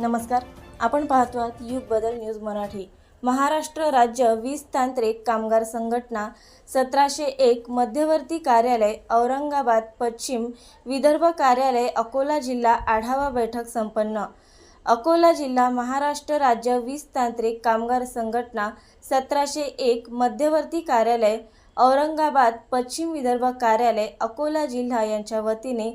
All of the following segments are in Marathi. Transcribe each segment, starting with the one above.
नमस्कार. आपण पाहतो आहात युग बदल न्यूज मराठी. महाराष्ट्र राज्य वीज तांत्रिक कामगार संघटना सतराशे एक मध्यवर्ती कार्यालय औरंगाबाद पश्चिम विदर्भ कार्यालय अकोला जिल्हा आढावा बैठक संपन्न. अकोला जिल्हा महाराष्ट्र राज्य वीज तांत्रिक कामगार संघटना सतराशे एक मध्यवर्ती कार्यालय औरंगाबाद पश्चिम विदर्भ कार्यालय अकोला जिल्हा यांच्या वतीने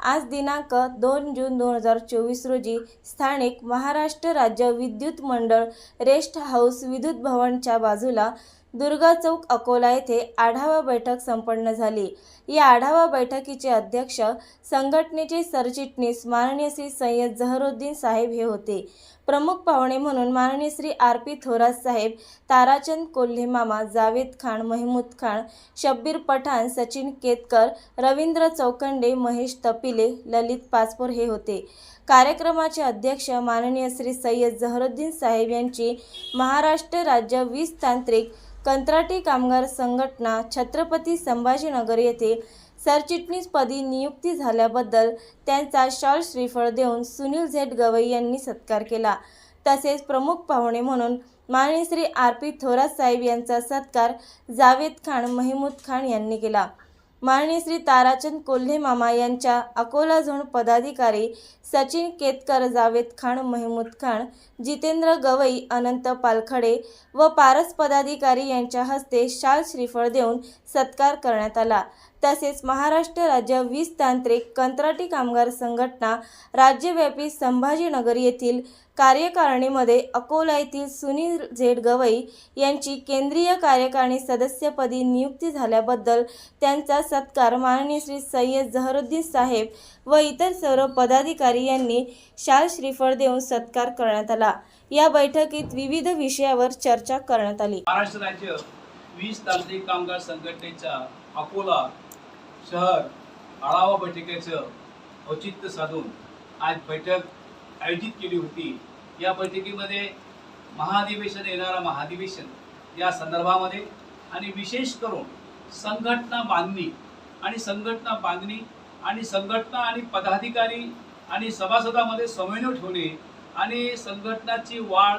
आज दिनांक दोन जून दोन हजार चोवीस रोजी स्थानिक महाराष्ट्र राज्य विद्युत मंडळ रेस्ट हाऊस विद्युत भवनच्या बाजूला दुर्गा चौक अकोला येथे आढावा बैठक संपन्न झाली. या आढावा बैठकीचे अध्यक्ष संघटनेचे सरचिटणीस माननीय श्री सय्यद जहरुद्दीन साहेब हे होते. प्रमुख पाहुणे म्हणून माननीय श्री आर पी थोरात साहेब ताराचंद कोल्हे मामा जावेद खान महमूद खान शब्बीर पठाण सचिन केतकर रवींद्र चौकंडे महेश तपिले ललित पाचपोर हे होते. कार्यक्रमाचे अध्यक्ष माननीय श्री सय्यद जहरुद्दीन साहेब यांची महाराष्ट्र राज्य वीज तांत्रिक कंत्राटी कामगार संघटना छत्रपती संभाजीनगर येथे सरचिटणीसपदी नियुक्ती झाल्याबद्दल त्यांचा शॉल श्रीफळ देऊन सुनील झेट गवई यांनी सत्कार केला. तसेच प्रमुख पाहुणे म्हणून माननीय श्री आर पी थोरात साहेब यांचा सत्कार जावेद खान महिमूद खान यांनी केला. माननीय श्री ताराचंद कोल्हे मामा यांच्या अकोला झोन पदाधिकारी सचिन केतकर जावेद खान महमूद खान जितेंद्र गवई अनंत पालखडे व पारस पदाधिकारी यांच्या हस्ते शाल श्रीफळ देऊन सत्कार करण्यात आला. तसेच महाराष्ट्र राज्य वीज तांत्रिक कंत्राटी कामगार संघटना राज्यव्यापी संभाजीनगर येथील कार्यकारिणीमध्ये अकोला येथील सुनील झेड गवई यांची केंद्रीय कार्यकारिणी सदस्यपदी नियुक्ती झाल्याबद्दल त्यांचा सत्कार माननीय श्री सय्यद जहरुद्दीन साहेब व इतर सर्व पदाधिकारी यांनी शाल श्रीफळ देऊन सत्कार करण्यात आला. या बैठकीत विविध विषयावर चर्चा करण्यात आली. महाराष्ट्र राज्य वीज तांत्रिक कामगार संघटनेच्या अकोला शहर आढावा बैठकीचं औचित्य साधून आज बैठक आयोजित केली होती. या बैठकीमध्ये महाधिवेशन येणारा महाधिवेशन या संदर्भामध्ये आणि विशेष करून संघटना बांधणी आणि संघटना बांधणी आणि संघटना आणि पदाधिकारी आणि सभासदामध्ये समन्वय ठेवणे आणि संघटनाची वाढ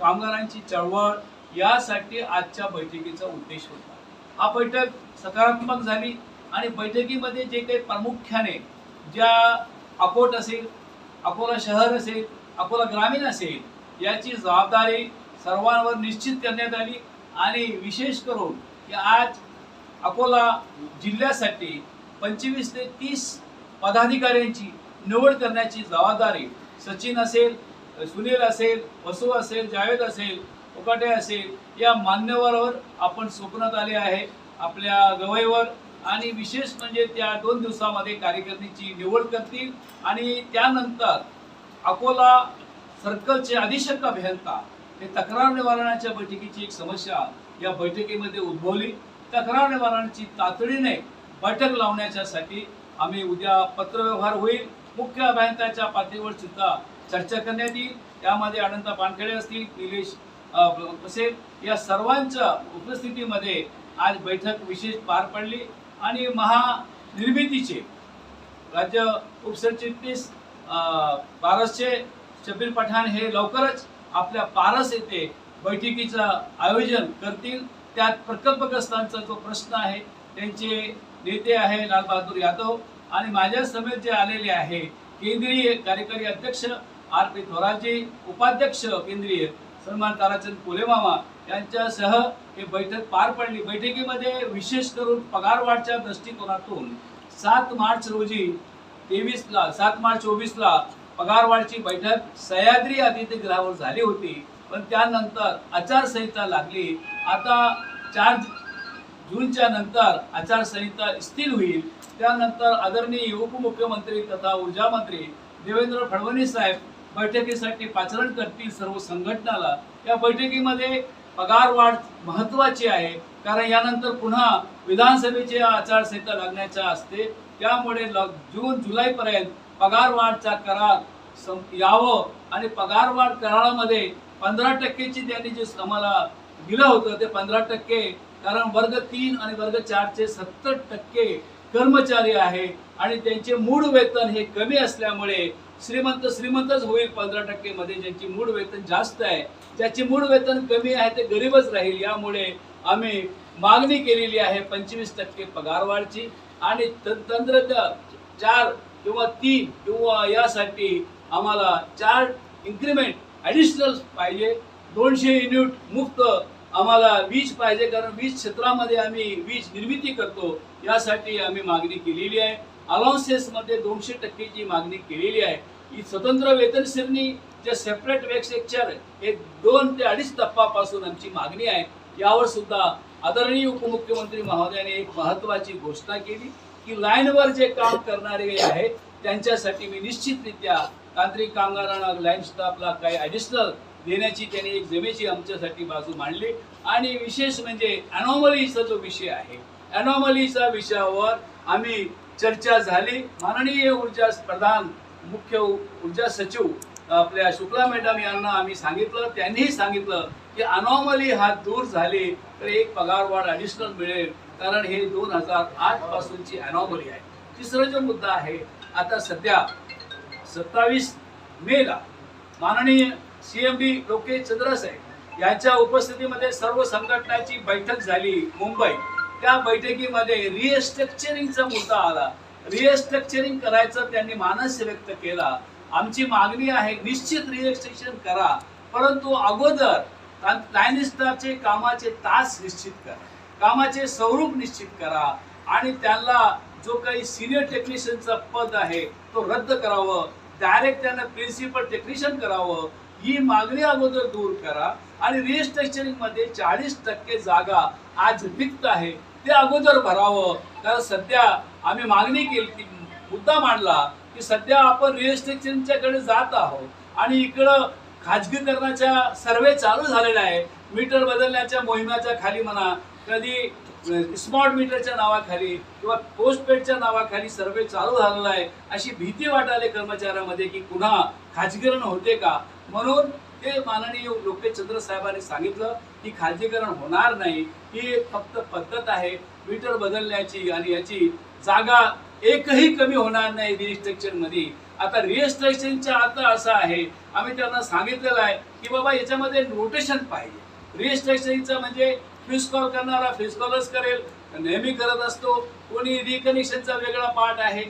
कामगारांची चळवळ यासाठी आजच्या बैठकीचा उद्देश होता. हा बैठक सकारात्मक झाली. आणि बैठकीमध्ये जे काही प्रामुख्याने ज्या अकोट असेल अकोला शहर असेल अकोला ग्रामीण असेल याची जबाबदारी सर्वांवर निश्चित करण्यात आली. आणि विशेष करून की आज अकोला जिल्ह्यासाठी पंचवीस ते तीस पदाधिकाऱ्यांची निवड करण्याची जबाबदारी सचिन असेल सुनील असेल वसू असेल जावेद असेल उकाटे असेल या मान्यवरावर आपण सोपण्यात आले आहे. आपल्या गवईवर आणि विशेष म्हणजे त्या दोन दिवसामध्ये कार्यकारिणीची निवड करतील आणि त्यानंतर अकोला सर्कलचे अधीक्षक अभियंता हे तक्रार निवारणाच्या बैठकीची एक समस्या या बैठकीमध्ये उद्भवली. तक्रार निवारणाची तातडीने बैठक लावण्याच्यासाठी आम्ही उद्या पत्रव्यवहार होईल. मुख्य अभियंत्याच्या पातळीवर सुद्धा चर्चा करण्यात येईल. त्यामध्ये अनंत पानखेडे असतील निलेश असेल या सर्वांच्या उपस्थितीमध्ये आज बैठक विशेष पार पडली. आणि महानिर्मितीचे राज्य उपसरचिटणीस पारसचे शबीर पठाण हे लवकरच आपल्या पारस येथे बैठकीचं आयोजन करतील. त्यात प्रकल्पग्रस्तांचा जो प्रश्न आहे त्यांचे नेते आहे लालबहादूर यादव आणि माझ्या समेत जे आलेले आहे केंद्रीय कार्यकारी अध्यक्ष आर पी थोराजी उपाध्यक्ष केंद्रीय सन्मान ताराचंद कोलेमामा यांच्यासह ही बैठक पार पडली. बैठकीमध्ये विशेष करून पगारवाढच्या दृष्टिकोनातून सात मार्च रोजी तेवीसला सात मार्च चोवीसला पगारवाढची बैठक सह्याद्री अतिथीगृहावर झाली होती. पण त्यानंतर आचारसंहिता लागली. आता चार जूनच्या नंतर आचारसंहिता स्थिर होईल. त्यानंतर आदरणीय उपमुख्यमंत्री तथा ऊर्जा मंत्री देवेंद्र फडणवीस साहेब बैठकीसाठी पाचारण करतील सर्व संघटनाला. या बैठकीमध्ये पगार वाढ महत्वाची आहे. कारण यानंतर पुन्हा विधानसभेची आचारसंहिता लागण्याच्या असते. त्यामुळे ल- जून जुलैपर्यंत पगार वाढचा करार सं- यावं. आणि पगार वाढ करारामध्ये पंधरा टक्केची त्यांनी जे आम्हाला दिलं होतं ते पंधरा टक्के. कारण वर्ग तीन आणि वर्ग चारचे सत्तर टक्के कर्मचारी आहे. आणि त्यांचे मूळ वेतन हे कमी असल्यामुळे श्रीमंत श्रीमंतच होईल पंधरा टक्केमध्ये ज्यांची मूळ वेतन जास्त आहे. ज्याची मूळ वेतन कमी आहे ते गरीबच राहील. यामुळे आम्ही मागणी केलेली आहे पंचवीस टक्के पगारवाढची आणि तंत्रज्ञ चार किंवा तीन किंवा यासाठी आम्हाला चार इन्क्रीमेंट ॲडिशनल पाहिजे. दोनशे युनिट मुक्त आम्हाला वीज पाहिजे कारण वीज क्षेत्रामध्ये आम्ही वीज निर्मिती करतो. यासाठी आम्ही मागणी केलेली आहे. अलाउन्सेसमध्ये दोनशे टक्केची मागणी केलेली आहे ही स्वतंत्र वेतन श्रेणी जे सेपरेट वेक्सेक्चर हे दोन ते अडीच टप्पापासून आमची मागणी आहे. यावर सुद्धा आदरणीय उपमुख्यमंत्री महोदयाने एक महत्वाची घोषणा केली की लाईनवर जे काम करणारे आहेत त्यांच्यासाठी मी निश्चितरित्या तांत्रिक कामगारांना लाईन स्टाफला काही ॲडिशनल देण्याची त्यांनी एक जमेची आमच्यासाठी बाजू मांडली. आणि विशेष म्हणजे अनॉमलीचा जो विषय आहे अनॉमलीच्या विषयावर आम्ही चर्चा झाली. माननीय ऊर्जा प्रधान मुख्य ऊर्जा सचिव आपल्या शुक्ला मॅडम यांना आम्ही सांगितलं त्यांनीही सांगितलं की अनॉमली हा दूर झाली तर एक पगारवाढ ॲडिशनल मिळेल कारण हे दोन हजार आठ पासूनची अनॉमली आहे. तिसरा जो मुद्दा आहे आता सध्या सत्तावीस मेला माननीय सीएम डी लोकेश चंद्रसाहेब यांच्या उपस्थितीमध्ये सर्व संघटनाची बैठक झाली मुंबईत त्या बैठकीमध्ये रिएस्ट्रक्चरिंगचा मुद्दा आला. रिएस्ट्रक्चरिंग करायचं त्यांनी मानस व्यक्त केला. आमची मागणी आहे निश्चित रिएस्ट्रक्चर करा. परंतु अगोदर लायनिस्टारचे कामाचे तास निश्चित करा. कामाचे स्वरूप निश्चित करा. आणि त्यांना जो काही सिनियर टेक्निशियनचा पद आहे तो रद्द करावं. डायरेक्ट त्यांना प्रिन्सिपल टेक्निशियन करावं. ही मागणी अगोदर दूर करा आणि रिजिस्ट्रेशनिंगमध्ये चाळीस टक्के जागा आज रिक्त आहे. ते अगोदर भरावं. कारण सध्या आम्ही मागणी केली ती मुद्दा मांडला की सध्या आपण रिजिस्ट्रेशनच्या कडे जात आहोत. आणि इकडं खाजगीकरणाच्या सर्वे चालू झालेला आहे मीटर बदलण्याच्या मोहिमाच्या खाली म्हणा कधी स्मार्ट मीटरच्या नावाखाली किंवा पोस्टपेडच्या नावाखाली सर्वे चालू झालेला आहे. अशी भीती वाटायला कर्मचाऱ्यामध्ये की पुन्हा खाजगीकरण होते का? म्हणून ते माननीय लोकेशचंद्र साहेबांनी सांगितलं की खाजगीकरण होणार नाही. ही फक्त पद्धत आहे. मीटर बदलण्याची आणि याची जागा एकही कमी होणार नाही रिजिस्ट्रेशनमध्ये आता रिजिस्ट्रेशनच्या आता असं आहे. आम्ही त्यांना सांगितलेलं आहे की बाबा याच्यामध्ये नोटेशन पाहिजे. रिजिस्ट्रेशनचं म्हणजे फ्यूज कॉल करणारा फ्यूज कॉलच करेल. नेहमी करत असतो. कोणी रिकनेक्शनचा वेगळा पार्ट आहे.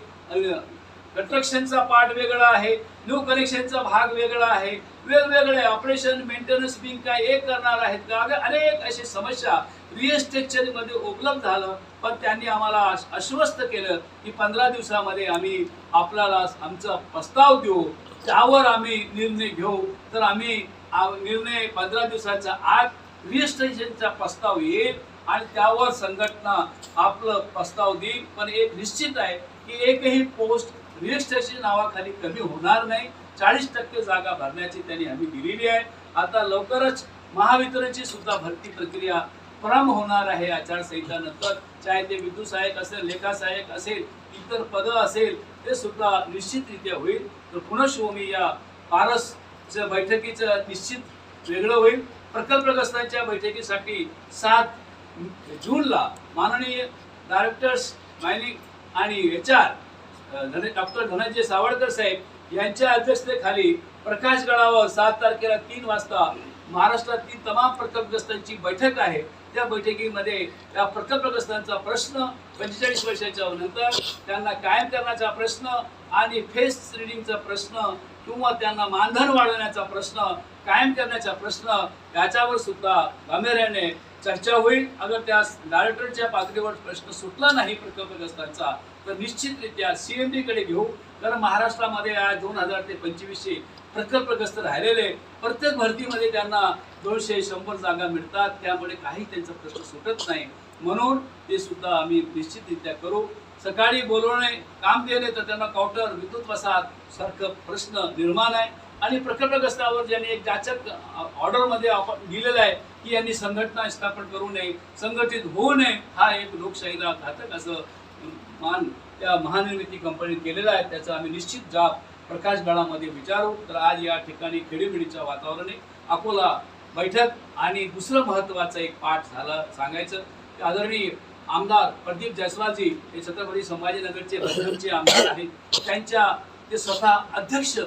कंस्ट्रक्शनचा पार्ट वेगळा आहे. न्यू कनेक्शनचा भाग वेगळा आहे. वेगवेगळे ऑपरेशन मेंटेनन्स बिंग काय एक करणार आहेत का? अनेक अशी समस्या रिएस्ट्रक्चरमध्ये उपलब्ध झालं. पण त्यांनी आम्हाला आश्वस्त केलं की पंधरा दिवसामध्ये आम्ही आपल्याला आमचा प्रस्ताव देऊ. त्यावर आम्ही निर्णय घेऊ. तर आम्ही निर्णय पंधरा दिवसाच्या आत रिजिस्ट्रेशनचा प्रस्ताव येईल आणि त्यावर संघटना आपलं प्रस्ताव देईल. पण एक निश्चित आहे की एकही पोस्ट रिजिस्ट्रेशन नावाखाली कमी होणार नाही. चाळीस टक्के जागा भरण्याची त्यांनी हमी दिलेली आहे. आता लवकरच महावितरणची सुद्धा भरती प्रक्रिया प्रारंभ होणार आहे. आचारसंहितानंतर चाहे ते विद्युत सहाय्यक असेल लेखा सहाय्यक असेल इतर पदं असेल ते सुद्धा निश्चितरित्या होईल. तर पुनश्वमी या पारसच्या बैठकीचं निश्चित वेगळं होईल. प्रकल्पग्रस्तांच्या बैठकीसाठी सात जूनला माननीय डायरेक्टर्स मायनिंग आणि H R doctor Dhananjay Sawadkar साहेब यांच्या अध्यक्षतेखाली प्रकाशगडावर सात तारखेला तीन वाजता महाराष्ट्रातील तमाम प्रकल्पग्रस्तांची बैठक आहे. त्या बैठकीमध्ये त्या प्रकल्पग्रस्तांचा प्रश्न पंचेचाळीस वर्षाच्या नंतर त्यांना कायम करण्याचा प्रश्न आणि फेस रिडिंगचा प्रश्न किंवा त्यांना मानधन वाढवण्याचा प्रश्न कायम करण्याचा प्रश्न याच्यावर सुद्धा गांभीर्याने चर्चा होईल. अगर त्या डायरेक्टरच्या पातळीवर प्रश्न सुटला नाही प्रकल्पग्रस्तांचा तर निश्चितरित्या सीएमडी कडे घेऊ. कारण महाराष्ट्रामध्ये आज दोन हजार ते पंचवीसशे प्रकल्पग्रस्त राहिलेले प्रत्येक भरतीमध्ये त्यांना दोनशे शंभर जागा मिळतात. त्यामुळे काही त्यांचा प्रश्न सुटत नाही. म्हणून ते सुद्धा आम्ही निश्चितरित्या करू. सकाळी बोलवणे काम केले तर त्यांना काउंटर विद्युत वसाहत सारखं प्रश्न निर्माण आहे. आणि प्रकल्पग्रस्तावर ज्यांनी एक जाचक ऑर्डरमध्ये आपण दिलेलं आहे की यांनी संघटना स्थापन करू नये संघटित होऊ नये हा एक लोकशाहीला घातक असं मान त्या महानिर्मिती कंपनीत केलेला आहे. त्याचा आम्ही निश्चित जाब प्रकाशगडामध्ये विचारू. तर आज या ठिकाणी खेडीमेडीचं वातावरण आहे अकोला बैठक आणि दुसरं महत्त्वाचं एक पाठ झालं सांगायचं. आदरणीय आमदार प्रदीप जयस्वालजी हे छत्रपती संभाजीनगरचे बजरंगचे आमदार आहेत. त्यांच्या ते स्वतः अध्यक्ष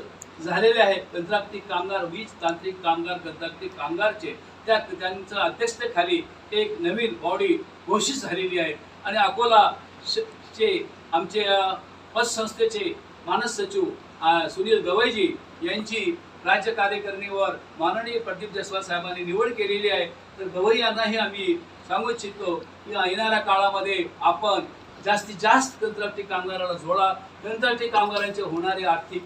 झालेले आहेत. कंत्राटी कामगार वीज तांत्रिक कामगार कंत्राटी कामगारचे. त्या त्यांच्या अध्यक्षतेखाली एक नवीन बॉडी घोषित झालेली आहे. आणि अकोला चे आमचे पतसंस्थेचे मानस सचिव सुनील गवईजी यांची राज्य कार्यकारिणीवर माननीय प्रदीप जयस्वाल साहेबांनी निवड केलेली आहे. तर गवई यांनाही आम्ही सांगू इच्छितो की येणाऱ्या काळामध्ये आपण जास्तीत जास्त कंत्राटी कामगाराला जोडा. कंत्राटी कामगारांचे होणारे आर्थिक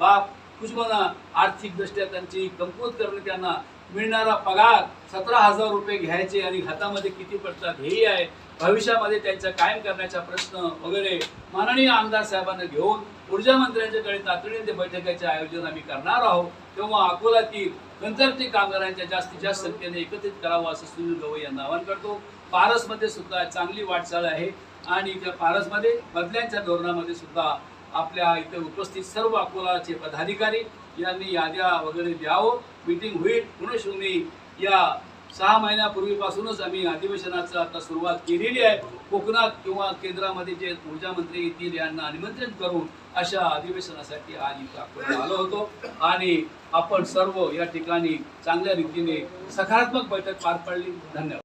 बाब कुजबना आर्थिकदृष्ट्या त्यांची कमकुवत करणे त्यांना मिळणारा पगार सतरा हजार रुपये घ्यायचे आणि हातामध्ये किती पडतात हेही आहे. भविष्यामध्ये त्यांचा कायम करण्याचा प्रश्न वगैरे माननीय आमदार साहेबांना घेऊन ऊर्जा मंत्र्यांच्याकडे तातडीने ते बैठकाचे आयोजन आम्ही करणार आहोत. तेव्हा अकोलातील कंत्राटी कामगारांच्या जास्तीत जास्त संख्येने एकत्रित करावं असं सुनील गवई यांना आवाहन करतो. पारसमध्ये सुद्धा चांगली वाटचाल आहे आणि त्या पारसमध्ये बदल्यांच्या धोरणामध्ये सुद्धा आपल्या इथे उपस्थित सर्व अकोलाचे पदाधिकारी यांनी याद्या वगैरे द्यावं. मीटिंग होईल. पुनश्रुणी या सहा महिन्यापूर्वीपासूनच आम्ही अधिवेशनाचं आता सुरुवात केलेली आहे. कोकणात किंवा केंद्रामध्ये जे ऊर्जा मंत्री येतील यांना निमंत्रित करून अशा अधिवेशनासाठी आज इथं आलो होतो. आणि आपण सर्व या ठिकाणी चांगल्या रीतीने सकारात्मक बैठक पार पाडली. धन्यवाद.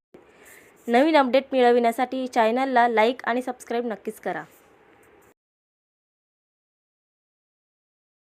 नवीन अपडेट मिळविण्यासाठी चॅनलला लाईक आणि सबस्क्राईब नक्कीच करा.